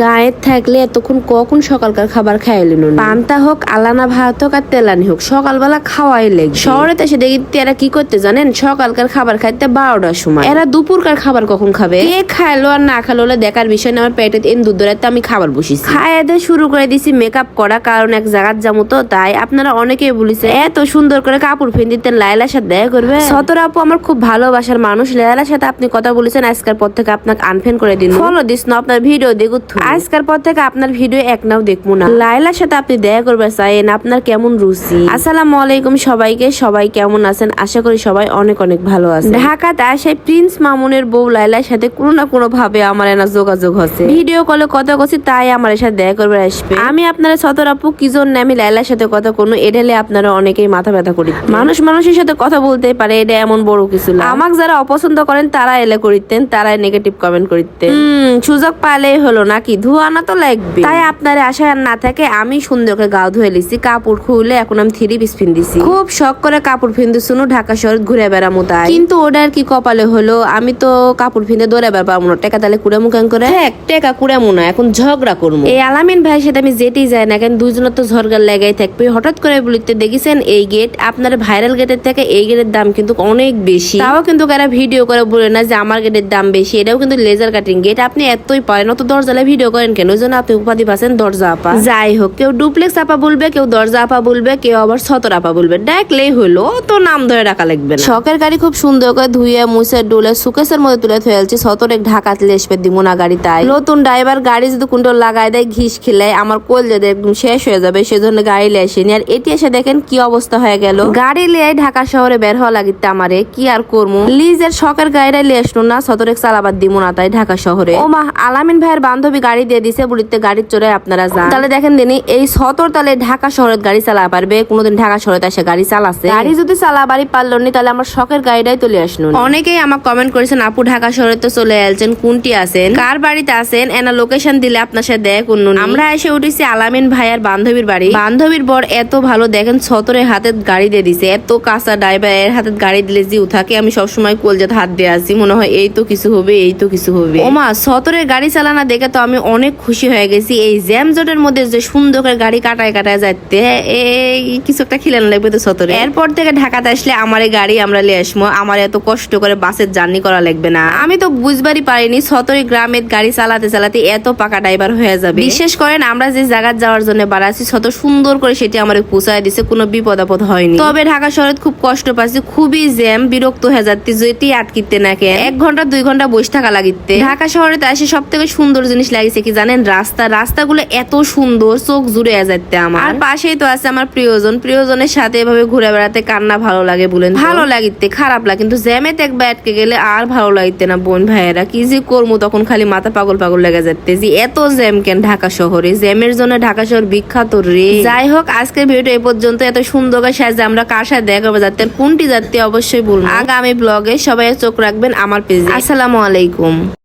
গায়ে থাকলে এতক্ষণ কখন সকালকার খাবার খাইলি নুন পান্তা হোক আলানা ভাত হোক আর তেলানি হোক সকালবেলা খাওয়াই লেগে শহরে এসে দেখি এরা কি করতে জানেন? সকালকার খাবার খাইতে বারোটার সময়। এরা দুপুরকার খাবার কখন খাবে? কে খাইলো আর না খাইলো দেখার বিষয় না আমার পেটে এন দুধ ধরাতে আমি খাবার বসিছি খাইয়ে দিয়ে শুরু করে দিছি মেকআপ করা কারণ এক জায়গার যাব তো তাই আপনারা অনেকেই বলেছে এত সুন্দর করে কাপড় ফেন্দিতে লাইলার সাথে দেখা করবে? সতর আপু আমার খুব ভালোবাসার মানুষ লাইলার সাথে আপনি কথা বলেছেন আজকের পর থেকে আপনাকে আনফেন করে দিন। ফলো দিস না আপনার ভিডিও দেখুন আজকের পর থেকে আপনার ভিডিও এক নাও দেখব না। লাইলার সাথে আপনি দেখা করবে চাইেন আপনার কেমন রুচি? আসসালামু আলাইকুম সবাইকে, সবাই কেমন আছেন? আশা করি সবাই অনেক অনেক ভালো আছে ঢাকাতে আসে প্রিন্স মামুনের বউ লাইলার সাথে কোনো না কোনো ভাবে আমার এনা যোগাযোগ হচ্ছে। ভিডিও কলে কথা কছি তাই আমার সাথে দেখা করবে, আসবে। আমি আপনার সতর আপু, কি জন্য আমি লাইলার সাথে কথা কোনো এডেলে আপনারা অনেকেই মাথা ব্যথা করি। মানুষ মানুষের সাথে কথা বলতে পারে, এটা এমন বড় কিছু না। আমাকে যারা অপছন্দ করেন, তারা এলে করিতেন, তারাই নেগেটিভ কমেন্ট করিতেন। সুযোগ পালেই হলো নাকি? ধোয়া না তো লাগবে। তাই আপনার আশায় আর না থাকে আমি সুন্দর করে গাও ধুয়ে লিছি কাপড় খুলে এখন আমি থ্রি পিস ফিন্দিছি খুব শখ করে কাপড় ফিন্দু শুনো ঢাকা শহর ঘুরে বেড়ামো তাই। কিন্তু ওটা আর কি কপালে হলো? আমি তো কাপড় ফিন্দে দৌড়ে বেড়াবো না। টেকা তাহলে কুড়ে মুখান করে? হ্যাঁ টেকা কুড়ামো না এখন ঝগড়া করব। এই আলামিন ভাইয়ের সাথে আমি যেতেই যাই না কেন দুজনের তো ঝরগা লাগাই থাকবে। হঠাৎ করে বলিতে দেখেছেন এই গেট আপনার ভাইরাল গেটের থেকে এই গেটের দাম কিন্তু অনেক বেশি। তাও কিন্তু এরা ভিডিও করে বলে না যে আমার গেটের দাম বেশি এটাও কিন্তু লেজার কাটিং গেট আপনি এতই পারেন অত দরজালে ভিডিও করেন কেন? ওই জন্য আপনি উপাধি পাচ্ছেন দরজা আপা। যাই হোক কেউ ডুপ্লেক্স আপা বলবে কেউ দরজা আপা বলবে কেউ আবার সতর আপা বলবে। ডাকলেই হলো তো নাম ধরে রাখা লাগবে না। শখের গাড়ি খুব সুন্দর করে ধুয়ে মুছে ডুলে সুকেসের মধ্যে তুলে ফেলছি সতরে ঢাকা লেসপে দিব না গাড়ি তাই নতুন ড্রাইভার গাড়ি যদি কুন্ডল লাগাই দেয় ঘিস খিলায় আমার কোল যদি একদম শেষ হয়ে যাবে সেজন্য গাড়ি লিয়ে আসেনি। আর এটি এসে দেখেন কি অবস্থা হয়ে গেল। গাড়ি লিয়ে ঢাকা শহরে বের হওয়া লাগিতে আমারে কি আর করব লিজের শখের গাড়িটা লিয়ে আসলো না সতরেক চালাবার দিব না তাই ঢাকা শহরে। ও মা আলামিন ভাইয়ের বান্ধবী গাড়ি দিয়ে দিছে বুড়িতে গাড়ি চড়ে আপনারা যান। তাহলে দেখেন দিনই এই সতর তাহলে ঢাকা শহরে গাড়ি চালা পারবে কোনোদিন ঢাকা শহরে এসে গাড়ি চালাছে। গাড়ি যদি চালা বাড়ি পারল নি তাহলে আমার শখের গাড়িটাই চলে আসলো অনেকেই আমার কমেন্ট করেছেন আপু ঢাকা শহরে তো চলে আসছেন কোনটি আছেন? কার বাড়িতে আছেন? এনা লোকেশন দিলে আপনার সাথে দেখ অন্য আমরা এসে উঠেছি আলামিন ভাইয়ার বান্ধবীর বাড়ি। বান্ধবীর বর এত ভালো দেখেন সতরের হাতে গাড়ি দিয়ে দিছে এত কাঁচা ড্রাইভার এর হাতে গাড়ি দিলে জিউ থাকে আমি সবসময় কলজাতে হাত দিয়ে আসি মনে হয় এই তো কিছু হবে এই তো কিছু হবে। ওমা সতরের গাড়ি চালানা দেখে তো আমি অনেক খুশি হয়ে গেছি। এই জ্যাম জটের মধ্যে যে সুন্দর করে গাড়ি কাটায় কাটায় যাইতে, এই কিছু একটা খিলান লাগবে তো সতরে। এরপর থেকে ঢাকাতে আসলে আমার এই গাড়ি আমরা লিয়ে আসব আমার এত কষ্ট করে বাসের জার্নি করা লাগবে না। আমি তো বুঝবারই পারিনি সতরি গ্রামের গাড়ি চালাতে চালাতে এত পাকা ড্রাইভার হয়ে যাবে। বিশেষ করেন, আমরা যে জায়গা যাওয়ার জন্য বাড়াচ্ছি শত সুন্দর করে সেটি আমার পৌঁছায় দিছে, কোনো বিপদ আপদ হয়নি। তবে ঢাকা শহরে খুব কষ্ট পাচ্ছি খুবই জ্যাম, বিরক্ত হয়ে যাচ্ছে যেটি আটকিতে না কেন এক ঘণ্টা, দুই ঘণ্টা বসে থাকা লাগিতে। ঢাকা শহরে এসে সব থেকে সুন্দর জিনিস লাগিছে কি জানেন? রাস্তা রাস্তাগুলো এত সুন্দর চোখ জুড়ে যাচ্ছে আমার। আর পাশেই তো আছে আমার প্রিয়জন। প্রিয়জনের সাথে এভাবে ঘুরে বেড়াতে কান্না ভালো লাগে বলেন ভালো লাগিতে খারাপ লাগে। কিন্তু জ্যামেতে একবার আটকে গেলে আর ভালো লাগতে না বোন ভাইয়েরা। কি যে করব তখন খালি মাথা পাগল পাগল লেগে যাচ্ছে যে এত জ্যাম কেন ঢাকা শহরে? জ্যামের জন্য ঢাকা শহর বিখ্যাত রে। যাই হোক আজকের ভিডিওটা এই পর্যন্ত। এত সুন্দর করে সাজে আমরা কার সাথে দেখা করব যাতে কোনটি যাতে অবশ্যই বলব। আগামী ব্লগে সবাই চোখ রাখবেন আমার পেজে আসসালামু আলাইকুম।